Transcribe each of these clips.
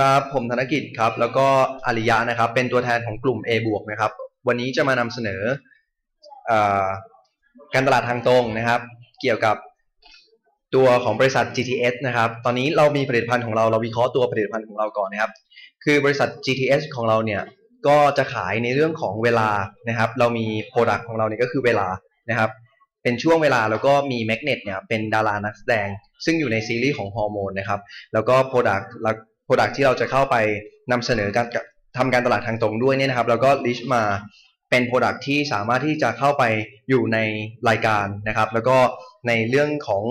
ครับผมธนกิจครับแล้วก็อาริยะนะครับ เป็นตัวแทนของกลุ่ม A บวกนะครับ วันนี้จะมานำเสนอเออการตลาดทางตรงนะครับ เกี่ยวกับตัวของบริษัท GTS นะครับ ตอนนี้เรามีผลิตภัณฑ์ของเราเราวิเคราะห์ตัวผลิตภัณฑ์ของเราก่อนนะครับ คือบริษัท GTS ของเราเนี่ยก็จะขายในเรื่องของเวลานะครับ เรามีโปรดักต์ของเราเนี่ยก็คือเวลานะครับ เป็นช่วงเวลาแล้วก็มีแมกเนตเนี่ยเป็นดารานักแสดง ซึ่งอยู่ในซีรีส์ของฮอร์โมนนะครับ แล้วก็โปรดักต์ โปรดักที่เราจะเข้าไปนำเสนอการทำการตลาดทางตรงด้วยเนี่ยนะครับ แล้วก็ลิสต์มาเป็นโปรดักที่สามารถที่จะเข้าไปอยู่ในรายการนะครับ แล้วก็ในเรื่องของ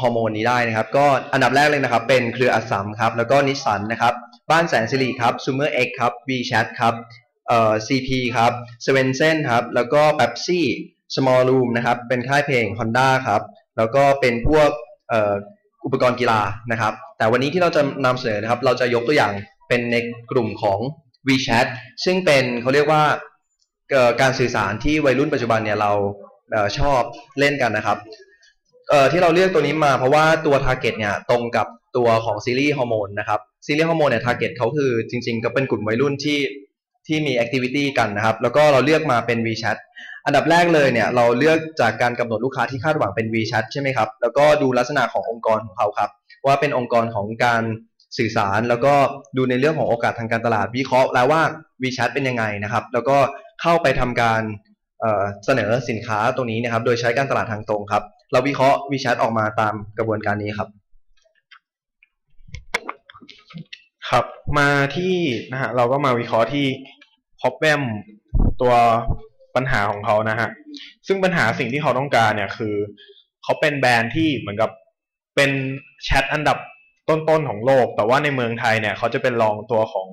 ฮอร์โมนนี้ได้นะครับ ก็อันดับแรกเลยนะครับ เป็นเครืออัสสัมครับ แล้วก็นิสสันนะครับ บ้านแสนสิริครับซูเมอร์เอ็กครับ VChat ครับเอ่อ CP ครับเซเว่นเซนครับ แล้วก็ Pepsi Small Room นะครับ เป็นค่ายเพลง Honda ครับ แล้วก็เป็นพวกเอ่อ อุปกรณ์กีฬานะครับ แต่วันนี้ที่เราจะนำเสนอนะครับ เราจะยกตัวอย่างเป็นในกลุ่มของ WeChat ซึ่งเป็นเขาเรียกว่าการสื่อสารที่วัยรุ่นปัจจุบันเนี่ยเราชอบเล่นกันนะครับที่เราเลือกตัวนี้มาเพราะว่าตัว Target เนี่ยตรงกับตัวของซีรีส์ฮอร์โมนนะครับซีรีส์ฮอร์โมนเนี่ย Target เขาคือจริง ๆ ก็เป็นกลุ่มวัยรุ่นที่ที่มีแอคทิวิตี้กันนะครับ แล้วก็เราเลือกมาเป็น WeChat อันดับแรกเลยเนี่ยเราเลือกจากการกำหนดลูกค้าที่คาดหวังเป็น WeChat ใช่ไหมครับ แล้วก็ดูลักษณะขององค์กรของเขาครับ ว่าเป็นองค์กรของการสื่อสาร แล้วก็ดูในเรื่องของโอกาสทางการตลาดวิเคราะห์แล้วว่า WeChat เป็นยังไงนะครับ แล้วก็เข้าไปทำการเเสนอสินค้าตรงนี้นะครับ โดยใช้การตลาดทางตรงครับ เราวิเคราะห์ WeChat ออกมาตามกระบวนการนี้ครับ ครับมาที่นะฮะเราก็มาวิเคราะห์ที่ problem ตัว ปัญหาของเขานะฮะ ซึ่งปัญหาสิ่งที่เขาต้องการเนี่ยคือ เขาเป็นแบรนด์ที่เหมือนกับเป็นแชทอันดับต้นๆของโลก แต่ว่าในเมืองไทยเนี่ยเขาจะเป็นรองตัวของ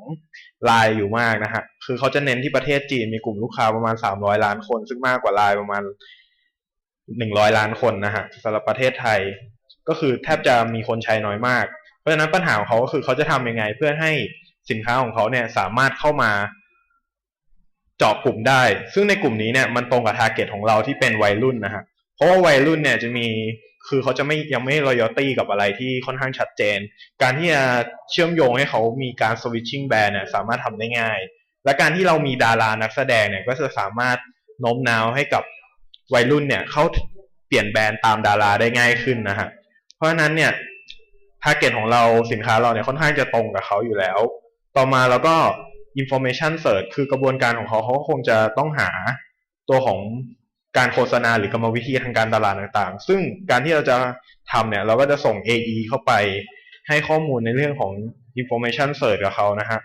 ไลน์อยู่มากนะฮะ คือเขาจะเน้นที่ประเทศจีนมีกลุ่มลูกค้าประมาณ300ล้านคน ซึ่งมากกว่าไลน์ประมาณ100ล้านคนนะฮะสำหรับประเทศไทย ก็คือแทบจะมีคนใช้น้อยมาก เพราะฉะนั้นปัญหาของเขาก็คือเขาจะทำยังไงเพื่อให้สินค้าของเขาเนี่ยสามารถเข้ามา เจาะกลุ่มได้ ซึ่งในกลุ่มนี้เนี่ยมันตรงกับทาร์เก็ตของเราที่เป็นวัยรุ่นนะฮะ เพราะว่าวัยรุ่นเนี่ยจะมีคือเขาจะไม่ยังไม่ loyalty กับอะไรที่ค่อนข้างชัดเจน การที่จะเชื่อมโยงให้เขามีการ switching brand เนี่ยสามารถทำได้ง่าย และการที่เรามีดารานักแสดงเนี่ยก็จะสามารถโน้มน้าวให้กับวัยรุ่นเนี่ยเขาเปลี่ยนแบรนด์ตามดาราได้ง่ายขึ้นนะฮะ เพราะฉะนั้นเนี่ยทาร์เก็ตของเราสินค้าเราเนี่ยค่อนข้างจะตรงกับเขาอยู่แล้ว ต่อมาเราก็ information search คือกระบวนการของเขาเขาคงจะต้องหาตัวของการโฆษณาหรือกรรมวิธีทางการตลาดต่างๆ ซึ่งการที่เราจะทำเนี่ย เราก็จะส่ง AE เข้าไปให้ข้อมูลในเรื่องของ information search กับเขานะฮะ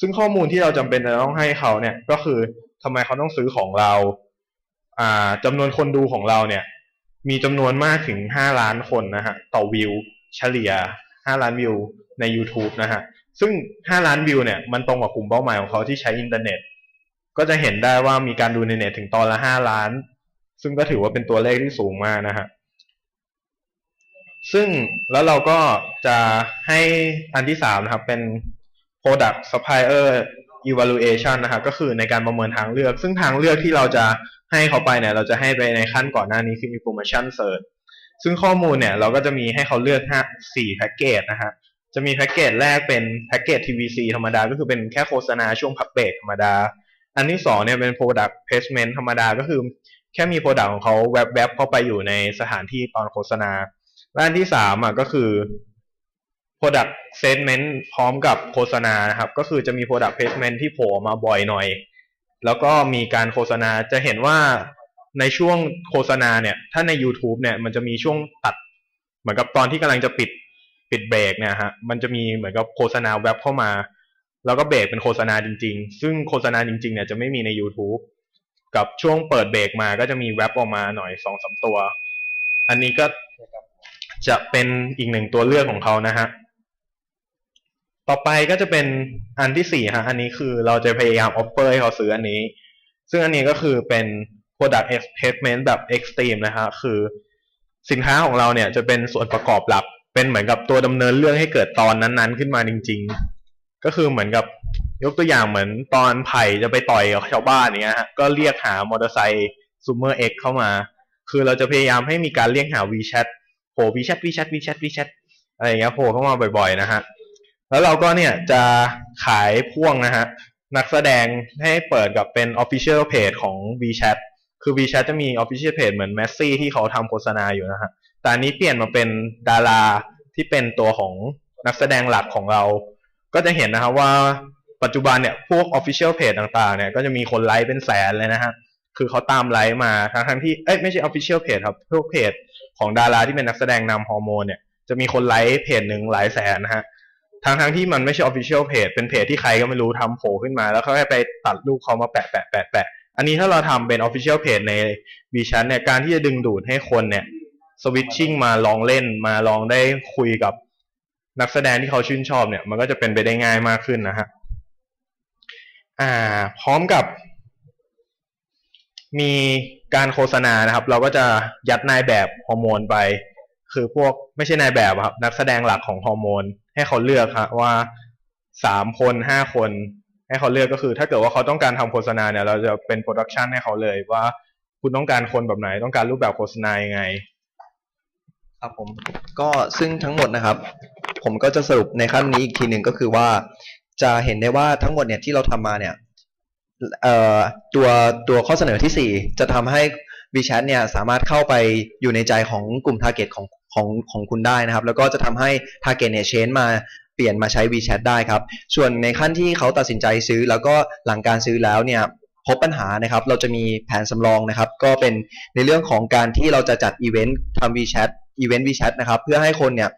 ซึ่งข้อมูลที่เราจำเป็นจะต้องให้เขาเนี่ย ก็คือทำไมเขาต้องซื้อของเราอ่าจำนวนคนดูของเราเนี่ย มีจำนวนมากถึง 5 ล้านคนนะฮะ ต่อวิว เฉลี่ย 5 ล้านวิวใน YouTube นะฮะ ซึ่ง 5 ล้านวิวเนี่ยมันตรงกับกลุ่มเป้าหมายของเขาที่ใช้อินเทอร์เน็ต ก็จะเห็นได้ว่ามีการดูในเน็ตถึงตอนละ 5 ล้าน ซึ่งก็ถือว่าเป็นตัวเลขที่สูงมากนะฮะซึ่งแล้วเราก็จะให้อันที่สามนะครับ เป็น product supplier evaluation นะครับ ก็คือในการประเมินทางเลือก ซึ่งทางเลือกที่เราจะให้เขาไปเนี่ย เราจะให้ไปในขั้นก่อนหน้านี้คือ information search ซึ่งข้อมูลเนี่ย เราก็จะมีให้เขาเลือกห้าสี่แพ็กเกจนะฮะ จะมีแพ็กเกจแรกเป็นแพ็กเกจ TVC ธรรมดา ก็คือเป็นแค่โฆษณาช่วงพักเบรกธรรมดา อันที่สองเนี่ยเป็น product placement ธรรมดาก็คือแค่มี product ของเขาแวบๆเข้าไปอยู่ในสถานที่ตอนโฆษณาและอันที่สามอะก็คือ product statement พร้อมกับโฆษณานะครับ ก็คือจะมี product placement ที่โผล่มาบ่อยหน่อย แล้วก็มีการโฆษณาจะเห็นว่าในช่วงโฆษณาเนี่ย ถ้าใน YouTube เนี่ยมันจะมีช่วงตัด เหมือนกับตอนที่กำลังจะปิด ปิดเบรกเนี่ยฮะมันจะมีเหมือนกับโฆษณาแว็บเข้ามา แล้วก็เบรกเป็นโฆษณาจริง ๆ ซึ่งโฆษณาจริงๆเนี่ยจะไม่มีใน YouTube กับช่วงเปิดเบรกมาก็จะมีแว็บออกมาหน่อยสองสามตัว อันนี้ก็จะเป็นอีกหนึ่งตัวเลือกของเขานะฮะต่อไปก็จะเป็นอันที่สี่ฮะ อันนี้คือเราจะพยายาม offer ให้เขาซื้ออันนี้ ซึ่งอันนี้ก็คือเป็น product placement แบบ extreme นะฮะ คือสินค้าของเราเนี่ยจะเป็นส่วนประกอบหลัก เป็นเหมือนกับตัวดำเนินเรื่องให้เกิดตอนนั้นๆ ขึ้นมาจริง ๆ ก็คือเหมือนกับยกตัวอย่างเหมือนตอนไผ่จะไปต่อยกับชาวบ้านเนี้ยฮะก็เรียกหามอเตอร์ไซค์ซูเมอร์เอ็กเข้ามา คือเราจะพยายามให้มีการเรียกหา WeChat โผล่ WeChat WeChat WeChat WeChat อะไรอย่างเงี้ยโผล่เข้ามาบ่อยๆนะฮะแล้วเราก็เนี่ยจะขายพ่วงนะฮะนักแสดงให้เปิดกับเป็น Official Page ของ VChat คือ VChat จะมี Official Page เหมือน Messi ที่เขาทำโฆษณาอยู่นะฮะ แต่อันนี้เปลี่ยนมาเป็นดาราที่เป็นตัวของนักแสดงหลักของเรา ก็จะเห็นนะครับว่าปัจจุบันเนี่ยพวก Official Page ต่างๆเนี่ยก็จะมีคนไลค์เป็นแสนเลยนะฮะคือเขาตามไลค์มาทั้งทั้งๆที่เอ้ยไม่ใช่ Official Page ครับพวกเพจของดาราที่เป็นนักแสดงนำฮอร์โมนเนี่ยจะมีคนไลค์เพจหนึ่งหลายแสนนะฮะทั้งทั้งๆที่มันไม่ใช่ Official Page เป็นเพจที่ใครก็ไม่รู้ทำโผล่ขึ้นมา แล้วเขาแค่ไปตัดรูปเขามาแปะแปะแปะแปะอันนี้ถ้าเราทำเป็น Official Page ใน VChat เนี่ยการที่จะดึงดูดให้คนเนี่ย สวิตชิ่งมาลองเล่นมาลองได้คุยกับนักแสดงที่เขาชื่นชอบเนี่ย มันก็จะเป็นไปได้ง่ายมากขึ้นนะฮะอ่า พร้อมกับ มีการโฆษณานะครับ เราก็จะยัดนายแบบฮอร์โมนไป คือพวกไม่ใช่นายแบบครับ นักแสดงหลักของฮอร์โมน ให้เขาเลือกฮะว่าสามคนห้าคน ให้เขาเลือกก็คือ ถ้าเกิดว่าเขาต้องการทำโฆษณาเนี่ย เราจะเป็นโปรดักชันให้เขาเลยว่าคุณต้องการคนแบบไหน ต้องการรูปแบบโฆษณายังไง ครับผมก็ซึ่งทั้งหมดนะครับ ผมก็จะสรุปในขั้นนี้อีกทีหนึ่งก็คือว่า จะเห็นได้ว่าทั้งหมดเนี่ยที่เราทำมาเนี่ยตัวตัวข้อเสนอที่ 4 จะทำให้ WeChat เนี่ยสามารถเข้าไปอยู่ในใจของกลุ่ม Target ของของของคุณได้นะครับ แล้วก็จะทำให้ Target เนี่ย change มาเปลี่ยนมาใช้ WeChat ได้ครับ ส่วนในขั้นที่เขาตัดสินใจซื้อ แล้วก็หลังการซื้อแล้วเนี่ยพบปัญหานะครับ เราจะมีแผนสำรองนะครับ ก็เป็นในเรื่องของการที่เราจะจัดอีเวนต์ทำ WeChat อีเวนต์ WeChat นะครับ เพื่อให้คนเนี่ย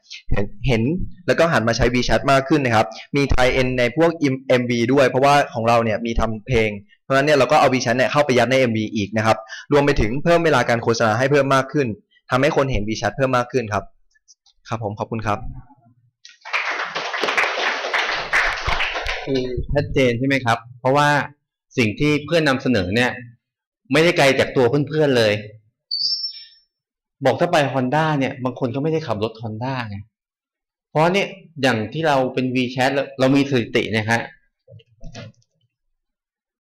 เห็นแล้วก็หันมาใช้ WeChat มากขึ้นนะครับ มี tie in ในพวก MV ด้วย เพราะว่าของเราเนี่ยมีทำเพลง เพราะฉะนั้นเนี่ยเราก็เอา WeChat เนี่ยเข้าไปยัดใน MV อีกนะครับ รวมไปถึงเพิ่มเวลาการโฆษณาให้เพิ่มมากขึ้นทำให้คนเห็น WeChat เพิ่มมากขึ้นครับ ครับผมขอบคุณครับคือชัดเจนใช่ไหมครับ เพราะว่าสิ่งที่เพื่อนนำเสนอเนี่ย ไม่ได้ไกลจากตัวเพื่อนๆเลย บอกถ้าไปฮอนด้าเนี่ยบางคนก็ไม่ได้ขับรถฮอนด้าไงเพราะเนี่ยอย่างที่เราเป็น V Chat เรามีสถิตินะฮะ